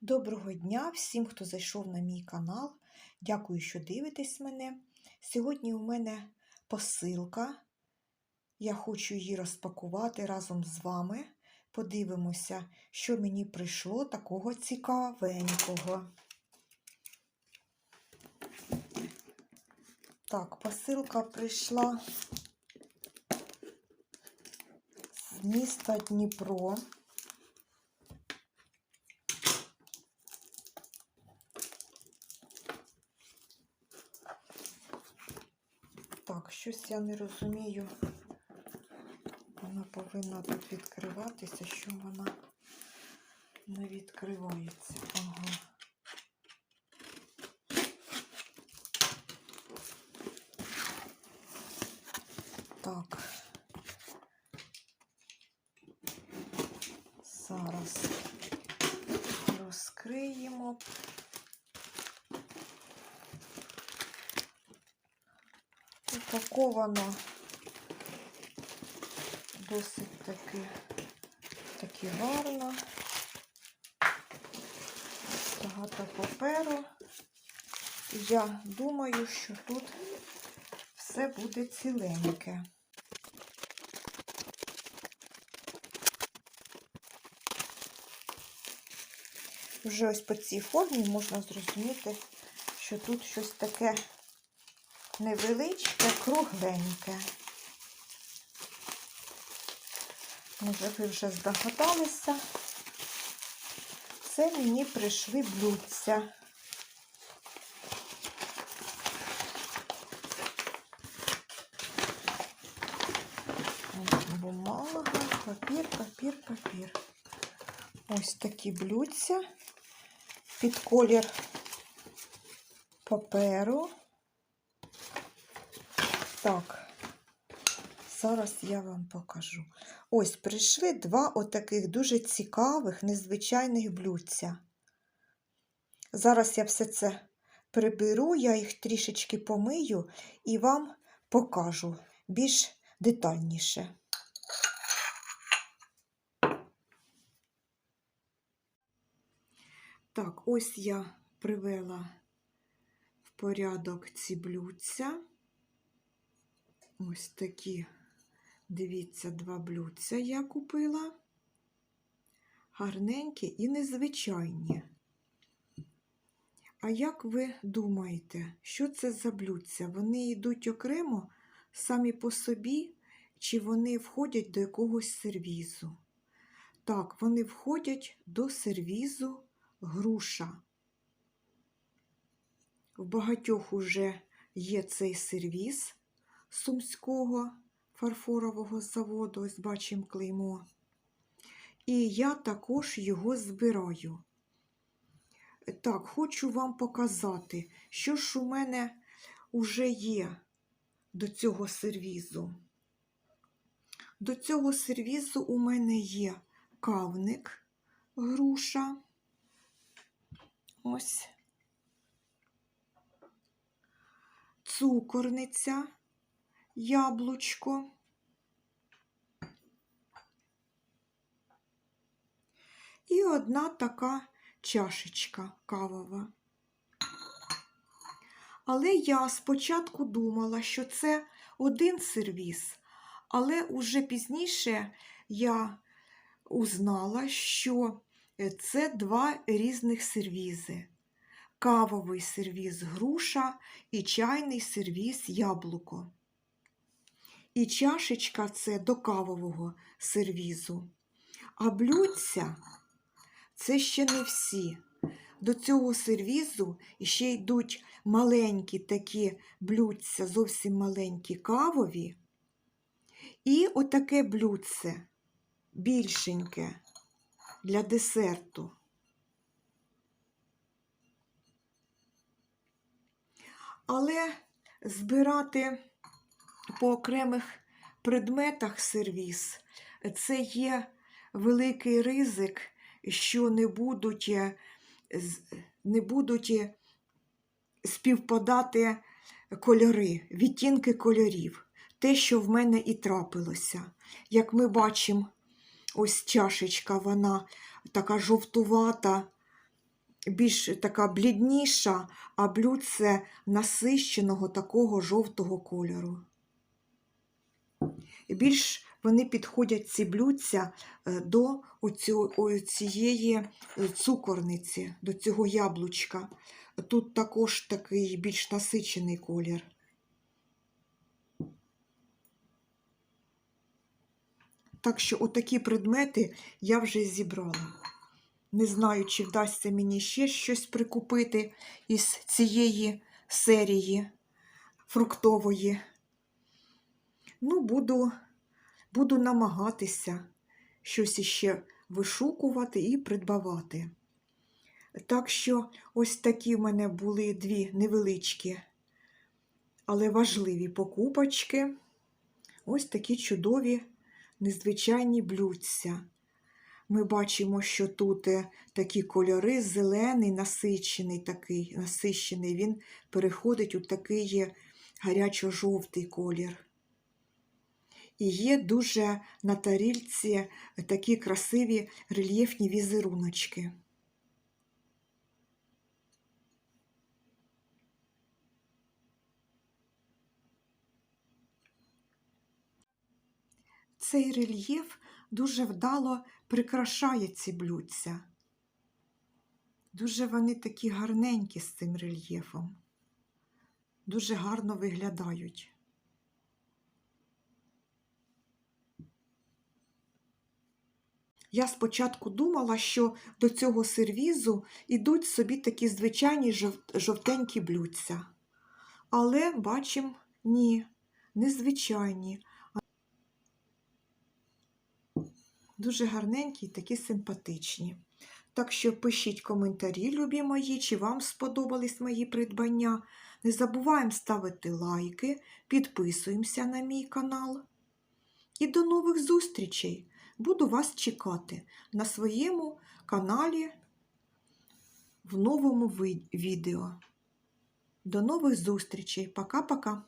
Доброго дня всім, хто зайшов на мій канал. Дякую, що дивитесь мене. Сьогодні у мене посилка. Я хочу її розпакувати разом з вами. Подивимося, що мені прийшло такого цікавенького. Так, посилка прийшла з міста Дніпро. Так, щось я не розумію. Вона повинна тут відкриватися, що вона не відкривається. Ага. Так. Зараз розкриємо. Упаковано досить таки, таки гарно. Багато паперу. Я думаю, що тут все буде ціленьке. Вже ось по цій формі можна зрозуміти, що тут щось таке невеличке, кругленьке. Може, ви вже здогадалися. Це мені прийшли блюдця. Бумага, папір, папір, папір. Ось такі блюдця під колір паперу. Так, зараз я вам покажу. Ось прийшли два отаких дуже цікавих, незвичайних блюдця. Зараз я все це приберу, я їх трішечки помию і вам покажу більш детальніше. Так, ось я привела в порядок ці блюдця. Ось такі, дивіться, два блюдця я купила. Гарненькі і незвичайні. А як ви думаєте, що це за блюдця? Вони йдуть окремо самі по собі, чи вони входять до якогось сервізу? Так, вони входять до сервізу груша. В багатьох уже є цей сервіз. Сумського фарфорового заводу, ось бачимо клеймо. І я також його збираю. Так, хочу вам показати, що ж у мене вже є до цього сервізу. До цього сервізу у мене є кавник, груша. Ось. Цукорниця яблучко. І одна така чашечка кавова. Але я спочатку думала, що це один сервіс, але уже пізніше я узнала, що це два різних сервізи. Кавовий сервіс груша і чайний сервіс яблуко. І чашечка це до кавового сервізу. А блюдця це ще не всі. До цього сервізу ще йдуть маленькі такі блюдця, зовсім маленькі кавові. І отаке блюдце більшеньке для десерту. Але збирати по окремих предметах сервіс, це є великий ризик, що не будуть, е, не будуть е, співпадати кольори, відтінки кольорів. Те, що в мене і трапилося. Як ми бачимо, ось чашечка, вона така жовтувата, більш така блідніша, а блюдце насищеного такого жовтого кольору. Більш вони підходять ці блюдця е, до цієї е, цукорниці, до цього яблучка. Тут також такий більш насичений колір. Так що отакі предмети я вже зібрала. Не знаю, чи вдасться мені ще щось прикупити із цієї серії фруктової. Ну, буду, буду намагатися щось іще вишукувати і придбавати. Так що ось такі в мене були дві невеличкі, але важливі покупочки. Ось такі чудові незвичайні блюдця. Ми бачимо, що тут е, такі кольори, зелений, насичений такий, насичений, він переходить у такий е, гарячо-жовтий колір. І є дуже на тарільці такі красиві рельєфні візеруночки. Цей рельєф дуже вдало прикрашає ці блюдця. Дуже вони такі гарненькі з цим рельєфом. Дуже гарно виглядають. Я спочатку думала, що до цього сервізу йдуть собі такі звичайні жовтенькі блюдця. Але бачимо, ні, незвичайні. Дуже гарненькі і такі симпатичні. Так що пишіть коментарі, любі мої, чи вам сподобались мої придбання. Не забуваємо ставити лайки, підписуємося на мій канал. І до нових зустрічей! Буду вас чекати на своєму каналі в новому відео. До нових зустрічей. Пока-пока!